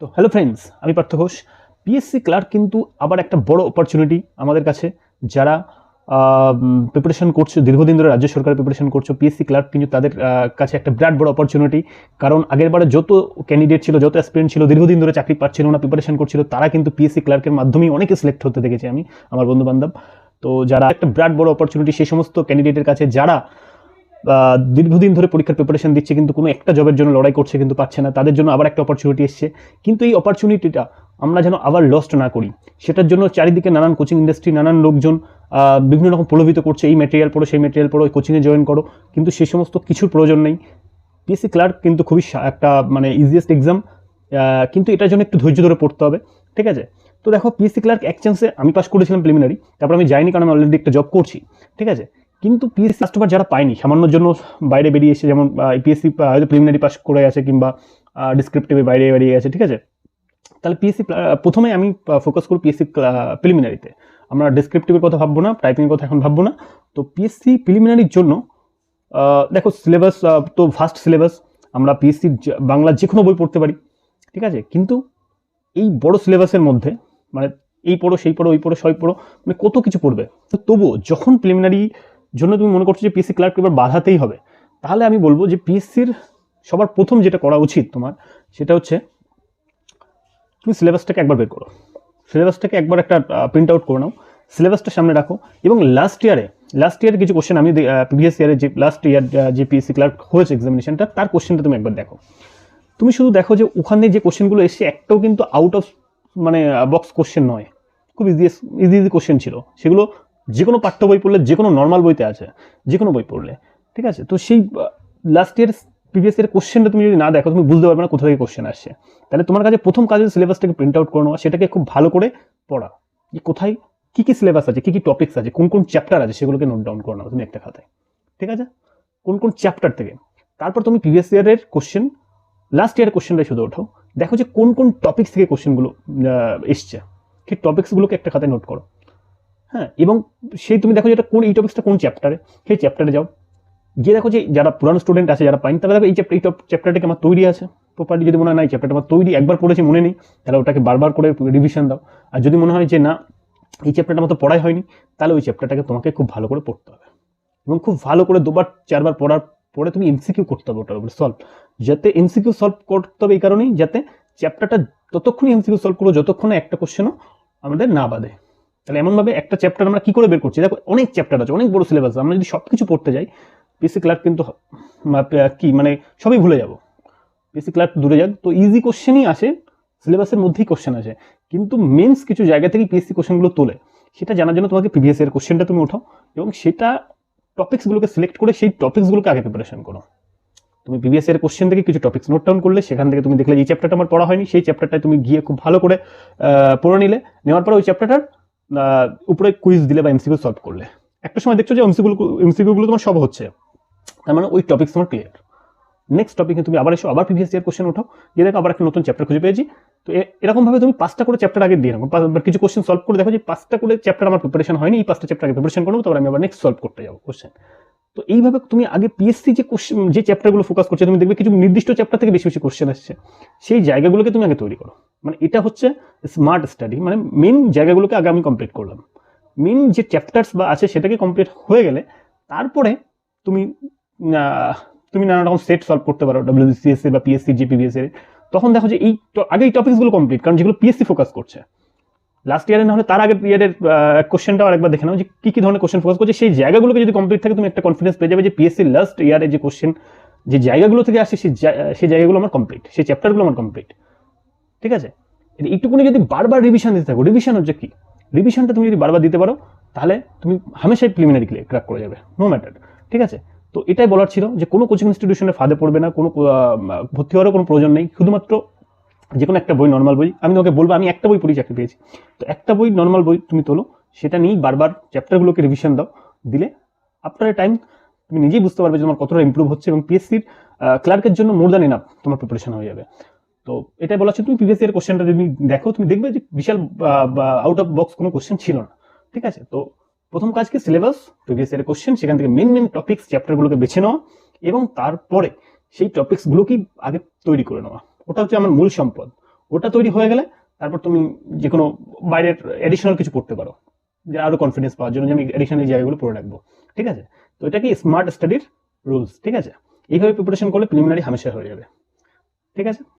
তো hello friends আমি Partha Ghosh. PSC clerk কিন্তু আবার একটা বড় অপরচুনিটি আমাদের কাছে, যারা প্রিপারেশন করছ, দীর্ঘদিন ধরে রাজ্য সরকার প্রিপারেশন করছ পিএসসি ক্লার্ক কিন্তু তাদের কাছে একটা বিরাট বড় অপরচুনিটি কারণ আগের বারে যত ক্যান্ডিডেট ছিল, যত অ্যাসপিরেন্ট ছিল, দীর্ঘদিন ধরে চাকরি পাচ্ছিল না প্রিপারেশন করছিল, তারা কিন্তু পিএসসি ক্লার্কের মাধ্যমেই অনেকে সিলেক্ট হতে দেখেছি আমি, আমার বন্ধু বান্ধব তো যারা একটা বিরাট বড় অপরচুনিটি সেই সমস্ত ক্যান্ডিডেটের কাছে, যারা দীর্ঘদিন ধরে পরীক্ষার প্রিপারেশন দিচ্ছে, কিন্তু কোনো একটা জবের জন্য লড়াই করছে, কিন্তু পাচ্ছে না। তাদের জন্য আবার একটা অপরচুনিটি এসছে। কিন্তু এই অপরচুনিটিটা আমরা যেন আবার লস্ট না করি। সেটার জন্য চারিদিকে নানান কোচিং ইন্ডাস্ট্রি নানান লোকজন বিভিন্ন রকম প্রলোভিত করছে, এই ম্যাটেরিয়াল পড়ো, সেই ম্যাটেরিয়াল পড়ো কোচিংয়ে জয়েন করো। কিন্তু সে সমস্ত কিছুর প্রয়োজন নেই। পিএসসি ক্লার্ক কিন্তু খুবই একটা মানে ইজিয়েস্ট এক্সাম কিন্তু এটার জন্য একটু ধৈর্য ধরে পড়তে হবে। ঠিক আছে? তো দেখো পিএসসি ক্লার্ক এক চান্সে আমি পাস করেছিলাম প্রিলিমিনারি তারপর আমি যাইনি কারণ আমি অলরেডি একটা জব করছি। ঠিক আছে? কিন্তু পিএসসি কাস্টমার যারা পায়নি, সামান্যর জন্য বাইরে বেরিয়ে এসে যেমন পিএসসি হয়তো প্রিলিমিনারি পাস করে গেছে কিংবা ডিসক্রিপটিভে বাইরে বেরিয়ে গেছে ঠিক আছে? তাহলে পিএসসি প্রথমে আমি ফোকাস করি পিএসসি প্রিলিমিনারিতে আমরা ডিসক্রিপটিভের কথা ভাববো না টাইপিংয়ের কথা এখন ভাববো না। তো পিএসসি প্রিলিমিনারির জন্য দেখো সিলেবাস তো ফার্স্ট সিলেবাস আমরা পিএসসি বাংলা যে কোনো বই পড়তে পারি, ঠিক আছে? কিন্তু এই বড় সিলেবাসের মধ্যে মানে এই পড়ো, সেই পড়ো, ওই পড়ো সই পড়ো মানে কত কিছু পড়বে? তো তবুও যখন প্রিলিমিনারি জন্য তুমি মনে করছ যে পিএসসি ক্লার্ক এবার বাধাতেই হবে। তাহলে আমি বলব যে পিএসসির সবার প্রথম যেটা করা উচিত তোমার, সেটা হচ্ছে তুমি সিলেবাসটাকে একবার বের করো। সিলেবাসটাকে একবার একটা প্রিন্ট আউট করে নাও। সিলেবাসটা সামনে রাখো এবং লাস্ট ইয়ারে লাস্ট ইয়ারে কিছু কোশ্চেন আমি প্রিভিয়াস ইয়ারে যে লাস্ট ইয়ার যে পিএসসি ক্লার্ক হয়েছে এক্সামিনেশনটা তার কোশ্চেনটা তুমি একবার দেখো। তুমি শুধু দেখো যে ওখানে যে কোশ্চেনগুলো এসছে, একটাও কিন্তু আউট অফ মানে বক্স কোশ্চেন নয়। খুব ইজি ইজি ইজি কোশ্চেন ছিল। সেগুলো যে কোনো পাঠ্য বই পড়লে যে কোনো নর্মাল বইতে আছে যে কোনো বই পড়লে, ঠিক আছে? তো সেই লাস্ট ইয়ার প্রিভিয়াস ইয়ার কোশ্চেনটা তুমি যদি না দেখো, তুমি বুঝতে পারবে না কোথা থেকে কোশ্চেন আসছে। তাহলে তোমার কাছে প্রথম কাজে সিলেবাসটাকে প্রিন্ট আউট করে নেওয়া সেটাকে খুব ভালো করে পড়া। যে কোথায়, কী কী সিলেবাস আছে, কী কী টপিক্স আছে, কোন কোন চ্যাপ্টার আছে, সেগুলোকে নোট ডাউন করে নাও তুমি একটা খাতায়। ঠিক আছে? কোন কোন চ্যাপ্টার থেকে? তারপর তুমি প্রিভিয়াস ইয়ারের কোশ্চেন লাস্ট ইয়ারের কোশ্চেনটাই শুধু ওঠাও। দেখো যে কোন কোন টপিক্স থেকে কোশ্চেনগুলো এসছে। সেই টপিক্সগুলোকে একটা খাতায় নোট করো। হ্যাঁ এবং সেই তুমি দেখো যে এটা কোন এই টপিক্সটা কোন চ্যাপ্টারে সেই চ্যাপ্টারে যাও। গিয়ে দেখো যে যারা পুরানো স্টুডেন্ট আছে, যারা পাইনি তারা দেখো এই চ্যাপ্টার এই চ্যাপ্টারটাকে আমার তৈরি আছে? প্রপারলি যদি মনে হয়, না, এই চ্যাপ্টারটা আমার তৈরি, একবার পড়েছি, মনে নেই, তাহলে ওটাকে বারবার করে রিভিশন দাও। আর যদি মনে হয় যে, না, এই চ্যাপ্টারটা মতো পড়াই হয়নি, তাহলে ওই চ্যাপ্টারটাকে তোমাকে খুব ভালো করে পড়তে হবে। এবং খুব ভালো করে দুবার, চারবার পড়ার পরে তুমি এমসিকিউ করতে হবে ওটার উপরে সলভ যাতে এমসিকিউ সলভ করতে হবে এই কারণেই, যাতে চ্যাপ্টারটা ততক্ষণই এমসিকিউ সলভ করব যতক্ষণে একটা কোশ্চেনও আমাদের না বাদে। তাহলে এমনভাবে একটা চ্যাপ্টার আমরা কি করে বের করছি? দেখো, অনেক চ্যাপ্টার আছে, অনেক বড় সিলেবাস আমরা যদি সব কিছু পড়তে যাই পিসি ক্লার্ক কিন্তু কি মানে সবই ভুলে যাব। পিসি ক্লার্ক দূরে যাক। তো ইজি কোশ্চেনই আসে সিলেবাসের মধ্যেই কোশ্চেন আসে। কিন্তু মেন্স কিছু জায়গা থেকে পিএসসি কোশ্চেনগুলো তোলে। সেটা জানার জন্য তোমাকে প্রিভিয়াস এর কোশ্চেনটা তুমি ওঠাও এবং সেটা টপিক্সগুলোকে সিলেক্ট করে সেই টপিক্সগুলোকে আগে প্রিপারেশন করো। তুমি প্রিভিয়াস এর কোশ্চেন থেকে কিছু টপিক্স নোট ডাউন করলে, সেখান থেকে তুমি দেখলে এই চ্যাপ্টারটা আমার পড়া হয়নি, সেই চ্যাপ্টারটা তুমি গিয়ে খুব ভালো করে পড়ে নিলে। নেওয়ার পরে ওই চ্যাপ্টারটার উপরে কুইজ দিলে বা এমসিকিউ সলভ করলে। একটা সময় দেখছ যে এমসিকিউ এমসিকিউগুলো তোমার সব হচ্ছে। তার মানে ওই টপিক তোমার ক্লিয়ার নেক্সট টপিকে তুমি আবার এসো, আবার প্রিভিয়াস ইয়ার কোশ্চেন ওঠাও। যে দেখো আবার একটা নতুন চ্যাপ্টার খুঁজে পেয়েছি। তো এরকম এরকমভাবে তুমি পাঁচটা করে চ্যাপ্টার আগে দিয়ে রাখো কিছু কোশ্চেন সলভ করে দেখো যে পাঁচটা করে চ্যাপ্টার আমার প্রিপারেশন হয়নি, এই পাঁচটা চ্যাপ্টার আগে প্রিপারেশন করব তারপর আমি আবার নেক্সট সলভ করতে যাব কোশ্চেন তো এইভাবে তুমি আগে পিএসসি যে কোশ্চেন যে চ্যাপ্টারগুলো ফোকাস করছে, তুমি দেখবে কিছু নির্দিষ্ট চ্যাপ্টার থেকে বেশি বেশি কোশ্চেন আসছে। সেই জায়গাগুলোকে তুমি আগে তৈরি করো। মানে এটা হচ্ছে স্মার্ট স্টাডি মানে মেন জায়গাগুলোকে আগে আমি কমপ্লিট করলাম। মেন যে চ্যাপ্টার্স বা আছে সেটাকে কমপ্লিট হয়ে গেলে তারপরে তুমি তুমি নানা রকম সেট সলভ করতে পারো ডাব্লিউবিসিএসসি বা পিএসসি জিপিবিএস এর তখন দেখো যে এই আগে এই টপিকসগুলো কমপ্লিট কারণ যেগুলো পিএসসি ফোকাস করছে। লাস্ট ইয়ারে না হলে তার আগের ইয়ারের কোশ্চেনটাও আরেকবার দেখে নাও যে কি কি ধরনের কোশ্চেন ফোকাস করছে। সেই জায়গাগুলোকে যদি কমপ্লিট থাকে, তুমি একটা কনফিডেন্স পেয়ে যাবে যে পিএসসি লাস্ট ইয়ারে যে কোশ্চেন যে জায়গাগুলো থেকে আসে সেই সেই জায়গাগুলো আমার কমপ্লিট সেই চ্যাপ্টারগুলো আমার কমপ্লিট ঠিক আছে? এর এইটুকুনি যদি বারবার রিভিশন দিতে থাকো রিভিশন হচ্ছে কি? রিভিশনটা তুমি যদি বারবার দিতে পারো, তাহলে তুমি হামেশাই প্রিলিমিনারি ক্র্যাক করে যাবে নো ম্যাটার ঠিক আছে? তো এটাই বলার ছিল যে কোনো কোচিং ইনস্টিটিউশনে ফাঁদে পড়বে না, কোনো ভর্তি হওয়ারও কোনো প্রয়োজন নেই। শুধুমাত্র যে কোনো একটা বই নর্মাল বই, আমি তোমাকে বলব, আমি একটা বই পড়ি চাকরি পেয়েছি। তো একটা বই নর্মাল বই তুমি তোলো, সেটা নিয়েই বারবার চ্যাপ্টারগুলোকে রিভিশন দাও, দিলে আফটার এ টাইম তুমি নিজেই বুঝতে পারবে যে তোমার কতটা ইমপ্রুভ হচ্ছে এবং পিএসসির ক্লার্কের জন্য মোর দ্যান এনাফ তোমার প্রিপারেশন হয়ে যাবে। তো এটাই বলা হচ্ছে, তুমি প্রিভিয়াস ইয়ার কোশ্চেনটা যদি দেখো, তুমি দেখবে যে বিশাল আউট অফ বক্স কোনো কোশ্চেন ছিল না। ঠিক আছে? তো প্রথম কাজ কি? সিলেবাস প্রিভিয়াস ইয়ার কোশ্চেন সেখান থেকে মেন মেন টপিক্স চ্যাপ্টারগুলোকে বেছে নেওয়া এবং তারপরে সেই টপিক্সগুলোকেই আগে তৈরি করে নেওয়া ওটা হচ্ছে আমার মূল সম্পদ। ওটা তৈরি হয়ে গেলে তারপর তুমি যে কোনো বাইরের অ্যাডিশনাল কিছু পড়তে পারো, যে আরও কনফিডেন্স পাওয়ার জন্য যে আমি অ্যাডিশনাল জায়গাগুলো পড়ে রাখব, ঠিক আছে? তো এটা কি স্মার্ট স্টাডির রুলস ঠিক আছে? এইভাবে প্রিপারেশন করলে প্রিলিমিনারি হামেশা হয়ে যাবে, ঠিক আছে?